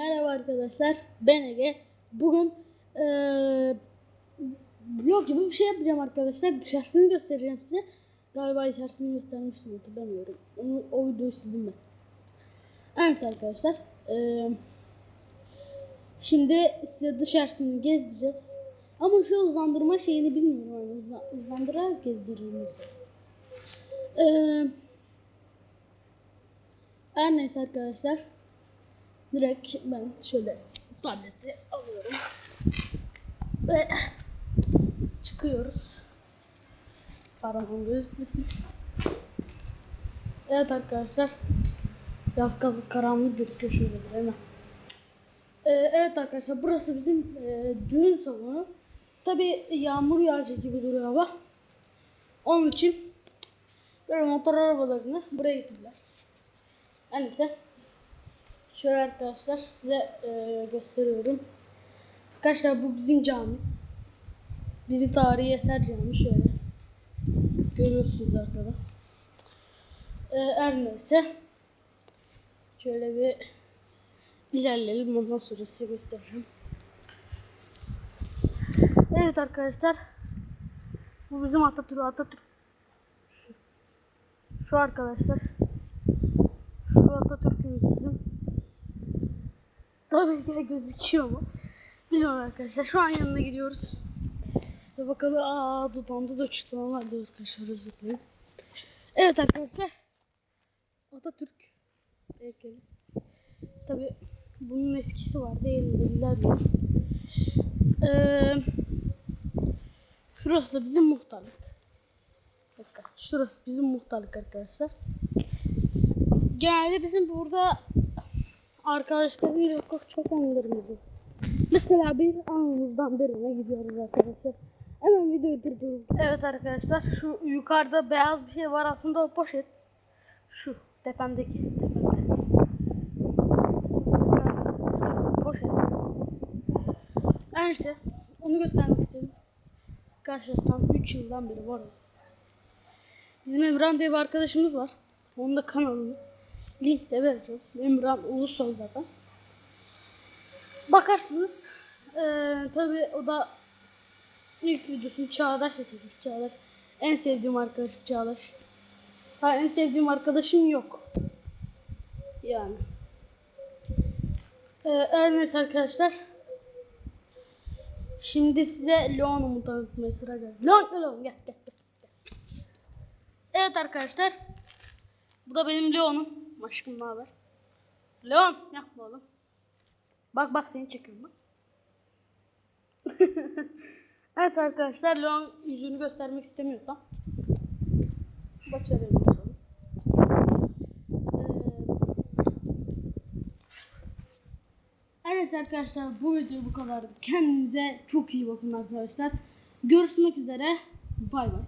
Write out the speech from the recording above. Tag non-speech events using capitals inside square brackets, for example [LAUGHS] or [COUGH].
Merhaba arkadaşlar, ben Ege. Bugün eee vlog gibi bir şey yapacağım arkadaşlar. Dışarısını göstereceğim size. Galiba içerisini göstermiştim hatırlamıyorum. Onu, o videoyu sildim ben. Evet arkadaşlar. eee, şimdi size dışarısını gezdireceğiz. Ama şu hızlandırma şeyini bilmiyorum. Yani hızla, hızlandırarak gezdiririm mesela. Her neyse arkadaşlar. Direkt ben şöyle tableti alıyorum. Ve çıkıyoruz. Paramın gözükmesin. Evet arkadaşlar. Yaz kazık karanlık gözüküyor şöyle bir hemen. Ee, evet arkadaşlar burası bizim e, düğün salonu. Tabi yağmur yağacak gibi duruyor hava. Onun için böyle motor arabalarını buraya getirdiler. Neyse. Şöyle arkadaşlar size e, gösteriyorum. Arkadaşlar bu bizim cami. Bizim tarihi eser cami şöyle. Görüyorsunuz arkada. E, her neyse. Şöyle bir ilerleyelim ondan sonra size göstereceğim. Evet arkadaşlar. Bu bizim Atatürk. Atatürk. Şu. Şu arkadaşlar. Şu Atatürk'ümüz bizim. Tabii ki gözüküyor mu? Bilmiyorum arkadaşlar. Şu an yanına gidiyoruz. Ve bakalım aa dudağımda da çıtlamalar diyor arkadaşlar özür dilerim. Evet arkadaşlar. Atatürk. Heykeli. Tabi bunun eskisi vardı. Elindeliler yok. Ee, şurası da bizim muhtarlık. Bakın şurası bizim muhtarlık arkadaşlar. Genelde bizim burada arkadaşlarımız çok çok anılarımız var. Mesela bir anımızdan birine gidiyoruz arkadaşlar. Hemen videoyu durdurup. Evet arkadaşlar şu yukarıda beyaz bir şey var aslında o poşet. Şu tepemdeki tepemde. Arkadaşlar şu poşet. Neyse onu göstermek istedim. Karşılaştan 3 yıldan beri var. Bizim Emran diye bir arkadaşımız var. Onun da kanalını link de vereceğim. Emran Ulusoy zaten. Bakarsınız. Ee, tabii o da ilk videosunu Çağdaş'la çekmiş. Çağdaş. En sevdiğim arkadaşım Çağdaş. Ha, en sevdiğim arkadaşım yok. Yani. Ee, her arkadaşlar. Şimdi size Leon'umu tanıtmaya sıra geldi. Leon, Leon gel gel. gel. Evet arkadaşlar. Bu da benim Leon'um. Aşkım ne haber? Leon yapma oğlum. Bak bak seni çekiyorum bak. [LAUGHS] evet arkadaşlar Leon yüzünü göstermek istemiyor tam. Bir soru. Ee, Evet arkadaşlar bu video bu kadardı. Kendinize çok iyi bakın arkadaşlar. Görüşmek üzere. Bay bay.